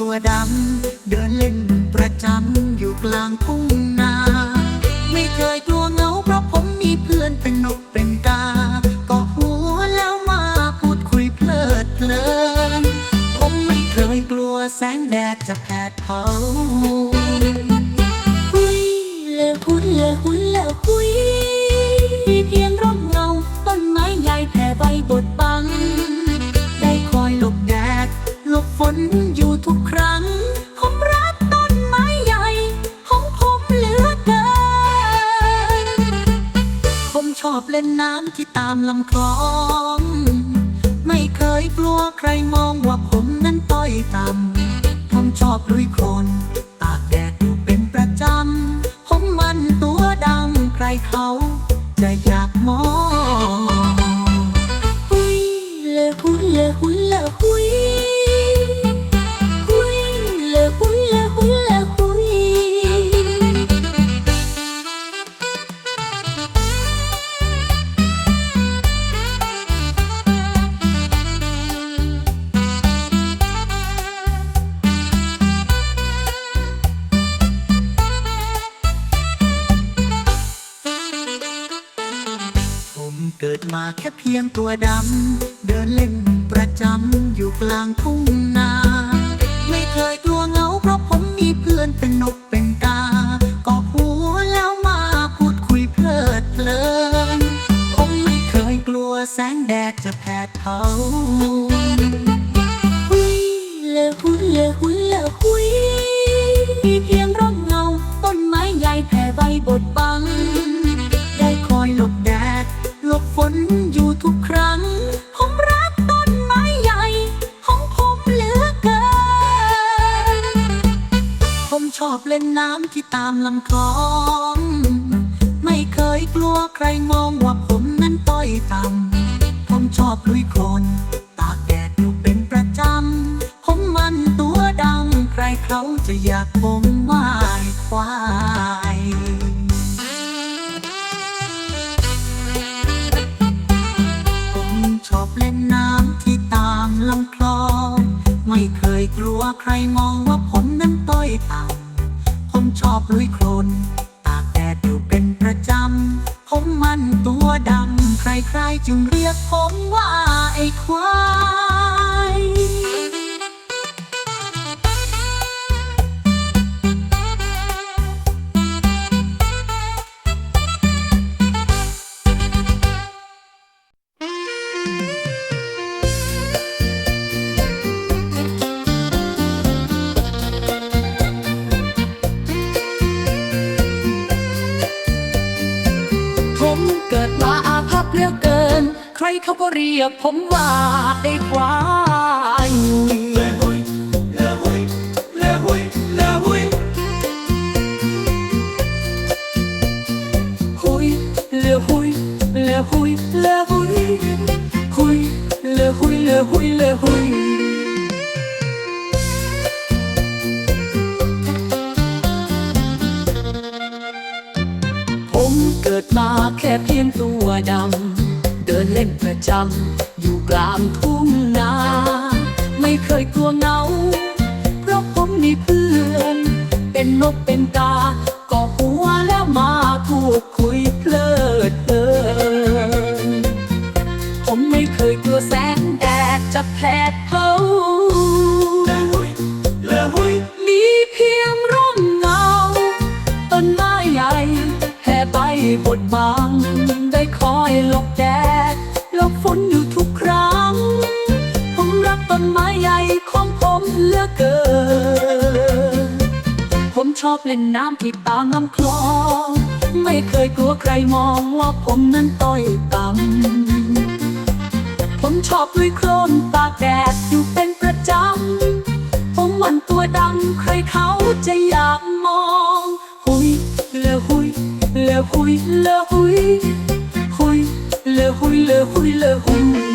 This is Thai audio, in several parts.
ตัวดำ เดินเล่นประจำอยู่กลางทุ่งนา ไม่เคยกลัวเงาเพราะผมมีเพื่อนเป็นนกเป็นกาก็หัวแล้วมาพูดคุยเพลิดเพลิน ผมไม่เคยกลัวแสงแดดจะแผดเผาหุยเลหุนเลหุนเลหุยมีเพียงร่มเงาต้นไม้ใหญ่แผ่ใบบดบัง ได้คอยหลบแดดหลบฝนอยู่ เล่นน้ำที่ตามลำคลอง ไม่เคยกลัวใครมองว่าผมนั้นต้อยต่ำผมชอบลุยโคล เกิดมาแค่เพียงตัวดำ เดินเล่นประจำอยู่กลางทุ่งนา ไม่เคยกลัวเงาเพราะผมมีเพื่อนเป็นนกเป็นกาก็หัวแล้วมาพูดคุยเพลิดเพลิน ผมไม่เคยกลัวแสงแดดจะแผดเผา ล่นน้ำที่ตามลำคลอง ไม่เคยกลัวใครมองว่าผมนั้นต้อยต่ำผมชอบลุยโคลนตากแดดอยู่เป็นประจำ ผมมันตัวดำใครเขาจะอยากผมว่าควายผมชอบเล่นน้ำที่ตามลำคลอง ไม่เคยกลัวใครมอง ชอบลุยโคลนตากแดดอยู่เป็นประจำ ผมมันตัวดำ ใครๆจึงเรียกผมว่าไอ้ควาย ใครเขาก็เรียกผมว่าไอ้ควายหุยเลหุยเลหุยเลหุยหุยเลหุยเลหุยเลหุยผมเกิดมาแค่เพียงตัวดำ เดินเล่นประจำ อยู่กลางทุ่งนา ไม่เคยกลัวเหงา เพราะผมมีเพื่อน เป็นนกเป็นกา อบเล่นน้ำที่ตามลำคลอง ไม่เคยกลัวใครมองว่าผมนั้นต้อยต่ำผมชอบลุยโคลนตากแดดอยู่เป็นประจำ ผมมันตัวดำใครเขาจะอยากมอง หุยเลหุยเลหุยเลหุย หุยเลหุยเลหุยเลหุย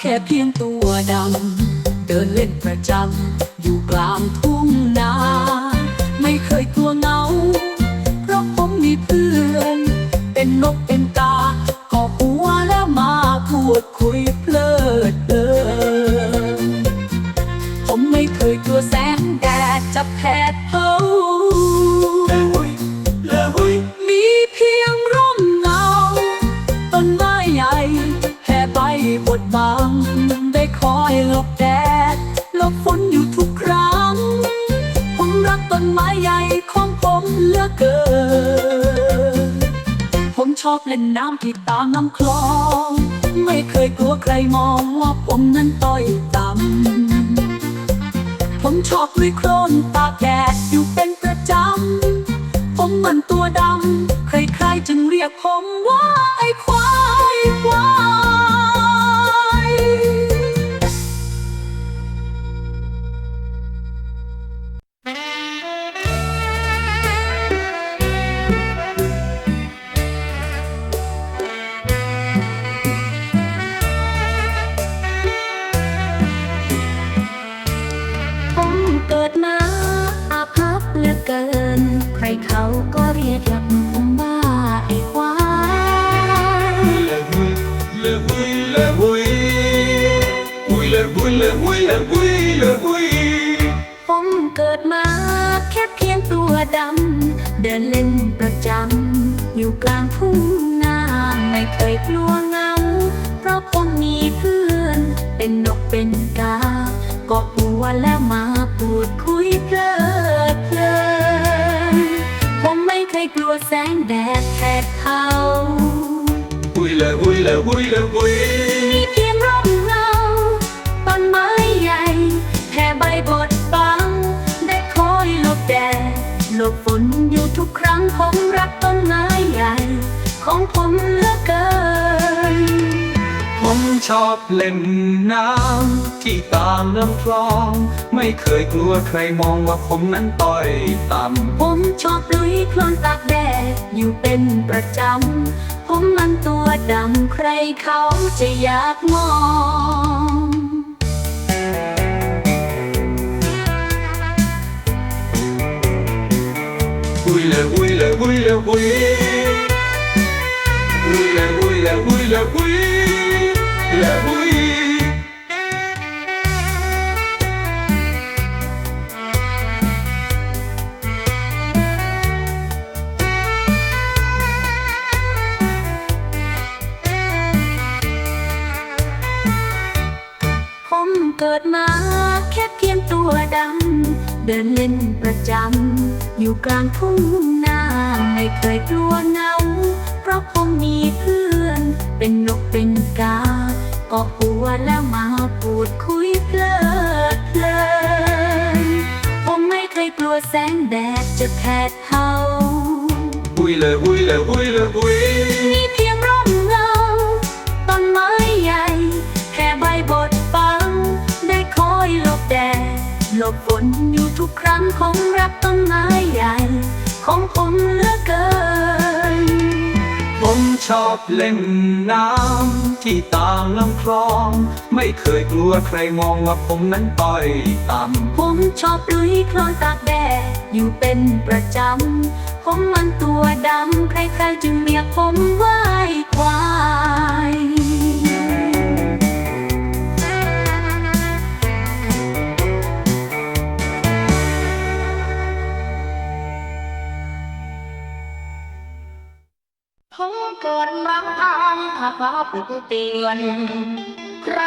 แค่เพียงตัวดำ เดินเล่นประจำ อยู่กลางทุ่ง น้ำที่ตามลำคลอง ไม่เคยกลัวใครมองว่าผมนั้นต้อยต่ำ ผมชอบลุยโคลนตาแดดอยู่เป็นประจำ ผมเหมือนตัวดำ ใครๆจึงเรียกผมว่า เกิดมาแค่เพียงตัวดำ เดินเล่นประจำ อยู่กลางทุ่งนาไม่เคยกลัวเงา เพราะผมมีเพื่อน เป็นนกเป็นกาก็หัวแล้วมาพูดคุยเพลิดเพลินผมไม่เคยกลัวแสงแดดแผดเผา Oui, le bouille, le bouille, le bouille. มีเพียงร่มเงาต้นไม้ใหญ่แผ่ใบบด หลบฝนอยู่ทุกครั้งผมรักต้นไม้ใหญ่ ของผมเหลือเกิน ผมชอบเล่นน้ำที่ตามลำคลอง ไม่เคยกลัวใครมองว่าผมนั้นต้อยต่ผมชอบลุยโคลนตากแดดอยู่เป็นประจำ ผมมันตัวดำใครเขาจะอยากมอง Huile, huile, huile, huile Huile, huile, huile, huile นเล่นประจำ อยู่กลางทุ่งนาไม่เคยกลัวเหงาเพราะผมมีเพื่อน เป็นนกเป็นกาก็หัวแล้วมาพูดคุยเพลิดเพลินผมไม่เคยกลัวแสงแดดจะแผดเผา Oui, le bouille, le bouille, le bouille. มีเพีย ทุกครั้งผมรักต้นไม้ใหญ่ ของผมเหลือเกิน ผมชอบเล่นน้ำที่ตามลำคลอง ไม่เคยกลัวใครมองว่าผมนั้นต้อยต่ำผมชอบลุยโคลนตากแดดอยู่เป็นประจำ ผมมันตัวดำใครๆจึงเรียกผมว่า ตือน ใคร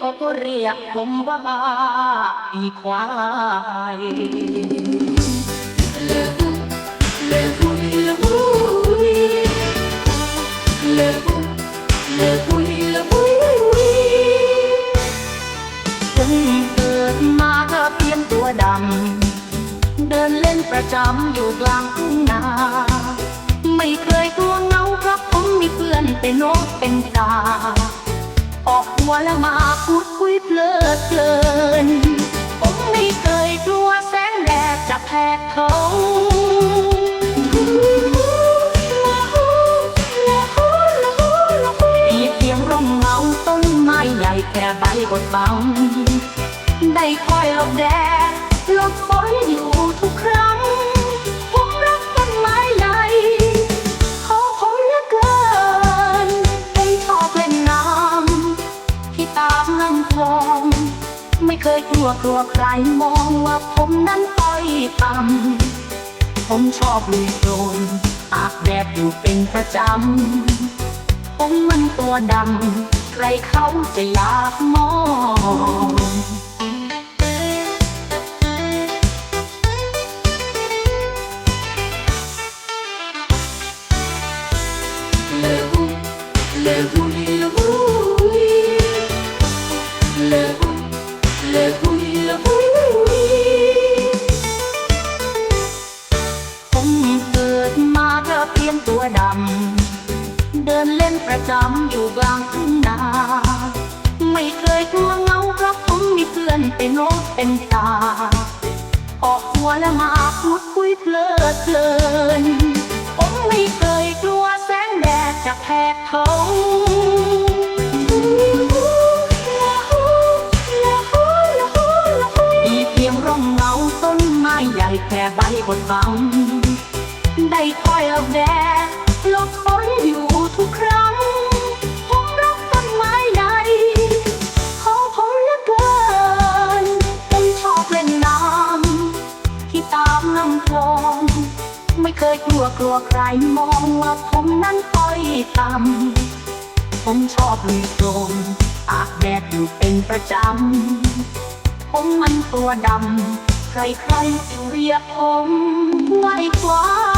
ก็เรียกผมว่าอีควายเลบุเลบุยเลบุยเลบุเลบุยเลบุยผมเกิดมาก็เพียงตัวดำ เดินเล่นประจำอยู่กลางทุ่งนา ไม่เคยกลัวเงาเพราะผมมีเพื่อนเป็นนกเป็นกาออกหัวแล้วมาพูดคุยเพลิดเพลิน ผมไม่เคยกลัวแสงแดดจะแผดเผามีเพียงร่มเงาต้นแค่ใบบทบัง ได้คอยหลบแดดหลบฝนอยู่ทุกครั้ง ตัวกลัวใครมองว่าผมนั้นต้อยต่ำผมชอบลุยโคลนอาบแดดอยู่เป็นประจำผมมันตัวดำ ใครเขาจะอยากมองเลวุเลวุเลวุ ประจำอยู่กลางทุ่งนา ไม่เคยกลัวเงาเพราะผมมีเพื่อนเป็นโนกเป็นตา ออกหัวและมาพูดคุยเพลิดเพลิน ผมไม่เคยกลัวแสงแดดจากแผดเผามีเพียงร่มเงาต้นไม้ใหญ่แผ่ใบบนบัง ได้คอยเอาแดดลบ ไม่เคยกลัวกลัวใครมองว่าผมนั้นต้อยต่ำผมชอบลุยโคลนอาบแดดอยู่เป็นประจำ ผมมันตัวดำ ใครๆจะเรียกผมว่าไอ้ควาย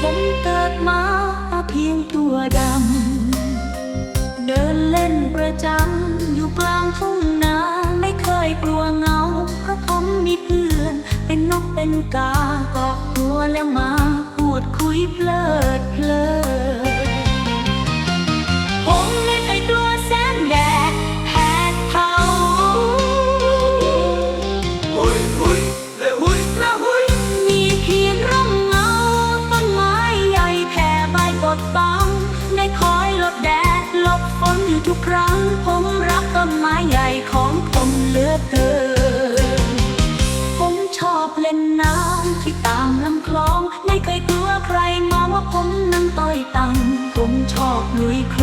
ผมเกิดมาเพียงตัวดำ เดินเล่นประจำ อยู่กลางทุ่งนา ไม่เคยกลัวเงา เพราะผมมีเพื่อน เป็นนกเป็นกาเกาะตัวแล้วมาพูดคุยเพลิดเพลิน เคยกลัวใครมองว่าผมนั้นต้อยตังผมชอบลุยค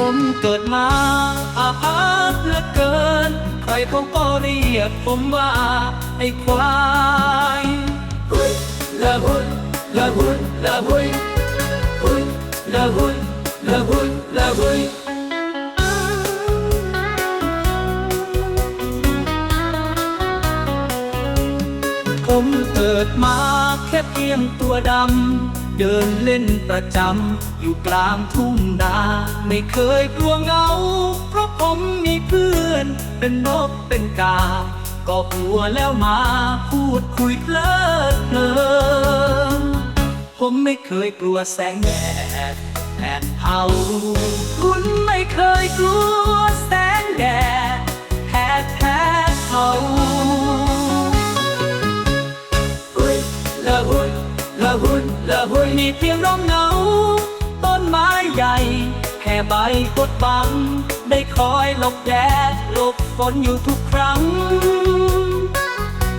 ผมเกิดมาอาภัพเหลือเกิน ใครเขาก็เรียกผมว่าไอ้ควายหุยละหุยละหุยละหุยหุยละหุยละหุยละหุยผมเกิดมาแค่เพียงตัวดำ เดินเล่นประจำ อยู่กลางทุ่งนา ไม่เคยกลัวเงา เพราะผมมีเพื่อน เป็นนกเป็นกา ก็หัวแล้วมาพูดคุยเพลิดเพลินผมไม่เคยกลัวแสงแดดแดดเผาคุณไม่เคยกลัวแสงแดดแดดแดดเผาหุยละหุย ละหุยละหุยมีเพียงร่มเงา ต้นไม้ใหญ่แค่ใบกดบัง ได้คอยหลบแดดหลบฝนอยู่ทุกครั้ง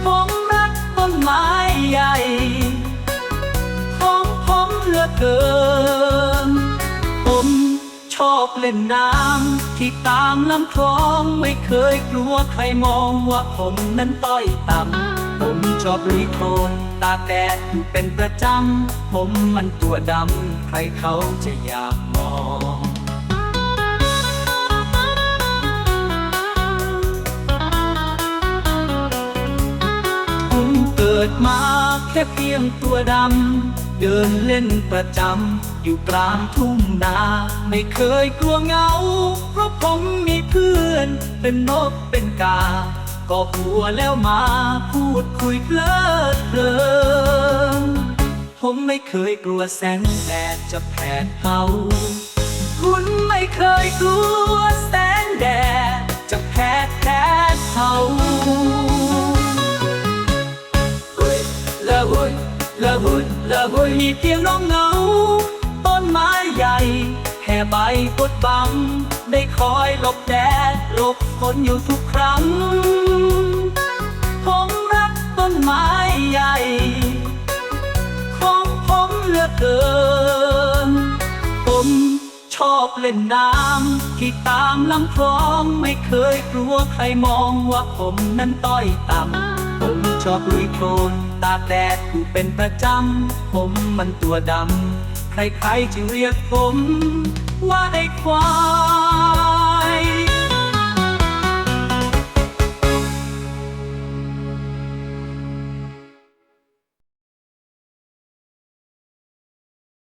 ผมรักต้นไม้ใหญ่ ของผมเหลือเกิน ผมชอบเล่นน้ำที่ตามลำคลองไม่เคยกลัวใครมองว่าผมนั้นต้อยต่ำ ชอบลุยโคนตากแดดอยู่เป็นประจำ ผมมันตัวดำ ใครเขาจะอยากมองผมเกิดมาแค่เพียงตัวดำ เดินเล่นประจำ อยู่กลางทุ่งนา ไม่เคยกลัวเหงา เพราะผมมีเพื่อน เป็นนกเป็นกา ก็หัวแล้วมาพูดคุยเพลิดเพลินผมไม่เคยกลัวแสงแดดจะแผดเผาคุณไม่เคยกลัวแสงแดดจะแผดแผดเผาหุยละหุยละหุยละหุยมีเพียงร่มเงา ต้นไม้ใหญ่แค่ใบกดบัง ได้คอยหลบแดดหลบฝนอยู่ทุกครั้ง ผมรักต้นไม้ใหญ่ ของผมเหลือเกิน ผมชอบเล่นน้ำที่ตามลำคลองไม่เคยกลัวใครมองว่าผมนั้นต้อยต่ำ ผมชอบลุยโคลนตากแดดอยู่เป็นประจำ ผมมันตัวดำ ใครๆจึงเรียกผม ว่าไอ้ควาย